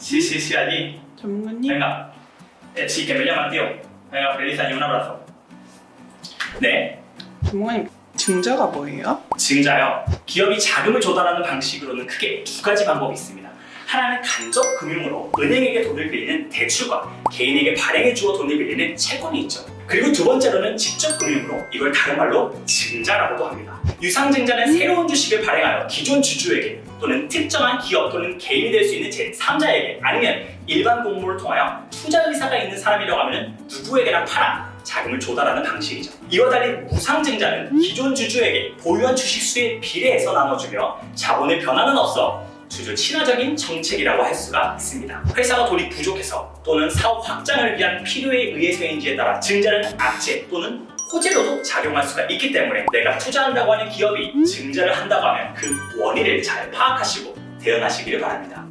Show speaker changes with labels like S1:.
S1: Sí, sí, sí, allí.
S2: 전문가님.
S1: Venga. Eh, sí, que me llaman, tío. Venga, feliz año, un abrazo. 네,
S2: 전문가님 증자가 뭐예요?
S1: 증자요. 기업이 자금을 조달하는 방식으로는 크게 두 가지 방법이 있습니다. 하나는 간접 금융으로 은행에게 돈을 빌리는 대출과 개인에게 발행해 주어 돈을 빌리는 채권이 있죠. 그리고 두 번째로는 직접 금융으로 이걸 다른 말로 증자라고도 합니다. 유상증자는 새로운 주식을 발행하여 기존 주주에게 또는 특정한 기업 또는 개인이 될 수 있는 제3자에게 아니면 일반 공모를 통하여 투자 의사가 있는 사람이라고 하면 누구에게나 팔아 자금을 조달하는 방식이죠. 이와 달리 무상증자는 기존 주주에게 보유한 주식 수에 비례해서 나눠주며 자본의 변화는 없어 주주 친화적인 정책이라고 할 수가 있습니다. 회사가 돈이 부족해서 또는 사업 확장을 위한 필요에 의해서인지에 따라 증자는 악재 또는 호재로도 작용할 수가 있기 때문에 내가 투자한다고 하는 기업이 증자를 한다고 하면 그 원인을 잘 파악하시고 대응하시기를 바랍니다.